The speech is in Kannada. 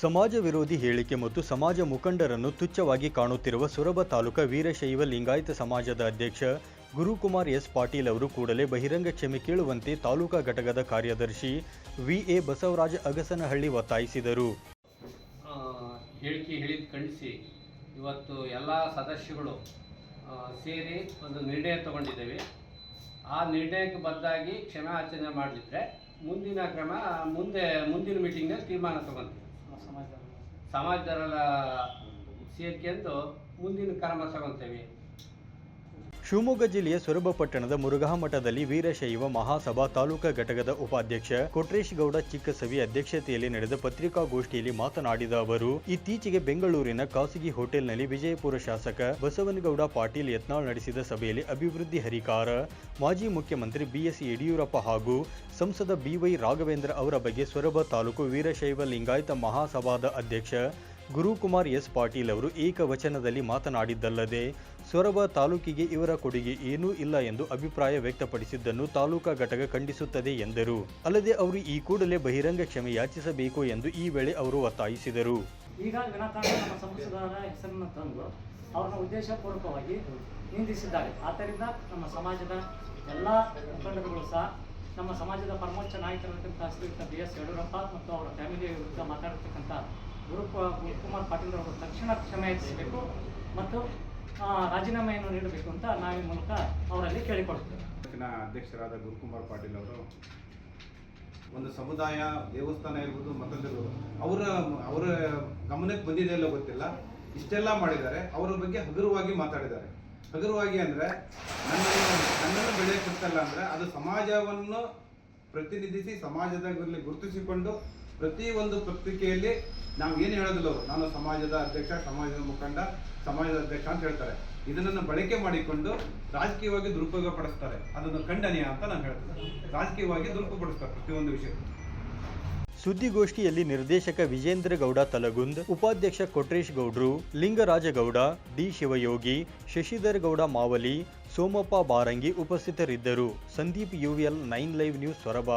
ಸಮಾಜ ವಿರೋಧಿ ಹೇಳಿಕೆ ಮತ್ತು ಸಮಾಜ ಮುಖಂಡರನ್ನು ತುಚ್ಛವಾಗಿ ಕಾಣುತ್ತಿರುವ ಸೊರಬ ತಾಲೂಕಾ ವೀರಶೈವ ಲಿಂಗಾಯತ ಸಮಾಜದ ಅಧ್ಯಕ್ಷ ಗುರುಕುಮಾರ್ ಎಸ್ ಪಾಟೀಲ್ ಅವರು ಕೂಡಲೇ ಬಹಿರಂಗ ಕ್ಷಮೆ ಕೇಳುವಂತೆ ತಾಲೂಕಾ ಘಟಕದ ಕಾರ್ಯದರ್ಶಿ ವಿಎ ಬಸವರಾಜ ಅಗಸನಹಳ್ಳಿ ಒತ್ತಾಯಿಸಿದರು. ಹೇಳಿಕೆ ಹೇಳಿದ ಖಂಡಿಸಿ ಇವತ್ತು ಎಲ್ಲ ಸದಸ್ಯಗಳು ಸೇರಿ ಒಂದು ನಿರ್ಣಯ ತಗೊಂಡಿದ್ದೇವೆ. ಆ ನಿರ್ಣಯಕ್ಕೆ ಬದ್ದಾಗಿ ಕ್ಷಮಾಯಾಚನೆ ಮಾಡಲಿದ್ರೆ ಮುಂದಿನ ಕ್ರಮ ಮುಂದೆ, ಮುಂದಿನ ಮೀಟಿಂಗ್ನಲ್ಲಿ ತೀರ್ಮಾನ ತಗೊಂತೀವಿ. ಸಮಾಜದವರ. ಸೇರ್ಕೊಂಡು ಮುಂದಿನ ಕ್ರಮ ತಗೊಂತೇವೆ. ಶಿವಮೊಗ್ಗ ಜಿಲ್ಲೆಯ ಸೊರಬ ಪಟ್ಟಣದ ಮುರುಘಾ ಮಠದಲ್ಲಿ ವೀರಶೈವ ಮಹಾಸಭಾ ತಾಲೂಕಾ ಘಟಕದ ಉಪಾಧ್ಯಕ್ಷ ಕೊಟ್ರೇಶ್ ಗೌಡ ಚಿಕ್ಕಸವಿ ಅಧ್ಯಕ್ಷತೆಯಲ್ಲಿ ನಡೆದ ಪತ್ರಿಕಾಗೋಷ್ಠಿಯಲ್ಲಿ ಮಾತನಾಡಿದ ಅವರು, ಇತ್ತೀಚೆಗೆ ಬೆಂಗಳೂರಿನ ಖಾಸಗಿ ಹೋಟೆಲ್ನಲ್ಲಿ ವಿಜಯಪುರ ಶಾಸಕ ಬಸವನಗೌಡ ಪಾಟೀಲ್ ಯತ್ನಾಳ್ ನಡೆಸಿದ ಸಭೆಯಲ್ಲಿ ಅಭಿವೃದ್ಧಿ ಹರಿಕಾರ, ಮಾಜಿ ಮುಖ್ಯಮಂತ್ರಿ ಬಿಎಸ್ ಯಡಿಯೂರಪ್ಪ ಹಾಗೂ ಸಂಸದ ಬಿವೈ ರಾಘವೇಂದ್ರ ಅವರ ಬಗ್ಗೆ ಸೊರಬ ತಾಲೂಕು ವೀರಶೈವ ಲಿಂಗಾಯತ ಮಹಾಸಭಾದ ಅಧ್ಯಕ್ಷ ಗುರುಕುಮಾರ್ ಎಸ್ ಪಾಟೀಲ್ ಅವರು ಏಕವಚನದಲ್ಲಿ ಮಾತನಾಡಿದ್ದಲ್ಲದೆ, ಸೊರಬ ತಾಲೂಕಿಗೆ ಇವರ ಕೊಡುಗೆ ಏನೂ ಇಲ್ಲ ಎಂದು ಅಭಿಪ್ರಾಯ ವ್ಯಕ್ತಪಡಿಸಿದ್ದನ್ನು ತಾಲೂಕಾ ಘಟಕ ಖಂಡಿಸುತ್ತದೆ ಎಂದರು. ಅಲ್ಲದೆ ಅವರು ಈ ಕೂಡಲೇ ಬಹಿರಂಗ ಕ್ಷಮೆ ಯಾಚಿಸಬೇಕು ಎಂದು ಈ ವೇಳೆ ಅವರು ಒತ್ತಾಯಿಸಿದರು. ಈಗ ನಮ್ಮ ಹೆಸರನ್ನು ತಂದು ಅವ್ರನ್ನ ಉದ್ದೇಶಪೂರ್ವಕವಾಗಿ ನಿಂದಿಸಿದ್ದಾರೆ. ಆದ್ದರಿಂದ ನಮ್ಮ ಸಮಾಜದ ಎಲ್ಲ ಮುಖಂಡರುಗಳು ಸಹ, ನಮ್ಮ ಸಮಾಜದ ಪರಮೋಚ್ಚ ನಾಯಕರಿರ್ತಕ್ಕಂಥ ಶ್ರೀಯುತ ಬಿ ಎಸ್ ಯಡಿಯೂರಪ್ಪ ಮತ್ತು ಅವರ ಫ್ಯಾಮಿಲಿ ವಿರುದ್ಧ ಮಾತಾಡಿರ್ತಕ್ಕಂಥ ಗುರು ಗುರುಕುಮಾರ್ ಪಾಟೀಲ್ ಅವರು ತಕ್ಷಣ ಕ್ಷಮೆ ಹೆಚ್ಚಿಸಬೇಕು ಮತ್ತು ರಾಜೀನಾಮೆಯನ್ನು ನೀಡಬೇಕು ಅಂತ ನಾವಿನ ಮೂಲಕ ಅವರಲ್ಲಿ ಕೇಳಿಕೊಳ್ತೇವೆ. ಅಧ್ಯಕ್ಷರಾದ ಗುರುಕುಮಾರ್ ಪಾಟೀಲ್ ಅವರು, ಒಂದು ಸಮುದಾಯ, ದೇವಸ್ಥಾನ ಇರ್ಬೋದು ಮತ್ತೊಂದಿರ್ಬೋದು ಅವರ ಅವರ ಗಮನಕ್ಕೆ ಬಂದಿದೆ ಎಲ್ಲ ಗೊತ್ತಿಲ್ಲ. ಇಷ್ಟೆಲ್ಲ ಮಾಡಿದ್ದಾರೆ. ಅವರ ಬಗ್ಗೆ ಹಗುರವಾಗಿ ಮಾತಾಡಿದ್ದಾರೆ. ಹಗುರವಾಗಿ ಅಂದ್ರೆ, ನನ್ನನ್ನು ನನ್ನನ್ನು ಬೆಳೆಯಕ್ಕೆ ಬಿಡ್ತಲ್ಲ ಅಂದ್ರೆ, ಅದು ಸಮಾಜವನ್ನು ಪ್ರತಿನಿಧಿಸಿ ಸಮಾಜದಲ್ಲಿ ಗುರುತಿಸಿಕೊಂಡು ಪ್ರತಿ ಒಂದು ಪತ್ರಿಕೆಯಲ್ಲಿ ನಾವು ಏನು ಹೇಳೋದಿಲ್ಲ ನಾನು ಸಮಾಜದ ಅಧ್ಯಕ್ಷ, ಸಮಾಜದ ಮುಖಂಡ, ಸಮಾಜದ ಅಧ್ಯಕ್ಷ ಅಂತ ಹೇಳ್ತಾರೆ. ಇದನ್ನು ಬಳಕೆ ಮಾಡಿಕೊಂಡು ರಾಜಕೀಯವಾಗಿ ದುರುಪಯೋಗ ಪಡಿಸ್ತಾರೆ ಅದನ್ನು ಖಂಡನೀಯ ಅಂತ ನಾನು ಹೇಳ್ತೇನೆ. ರಾಜಕೀಯವಾಗಿ ದುರುಪಯೋಗ ಪಡಿಸ್ತಾರೆ ಪ್ರತಿಯೊಂದು ವಿಷಯ ಸುದ್ದಿಗೋಷ್ಠಿಯಲ್ಲಿ ನಿರ್ದೇಶಕ ವಿಜೇಂದ್ರ ಗೌಡ ತಲಗುಂದ್, ಉಪಾಧ್ಯಕ್ಷ ಕೊಟ್ರೇಶ್ ಗೌಡ್ರು, ಲಿಂಗರಾಜಗೌಡ, ಡಿ ಶಿವಯೋಗಿ, ಶಶಿಧರ್ ಗೌಡ ಮಾವಲಿ, ಸೋಮಪ್ಪ ಬಾರಂಗಿ ಉಪಸ್ಥಿತರಿದ್ದರು. Sandeep UVL nine live news Soraba.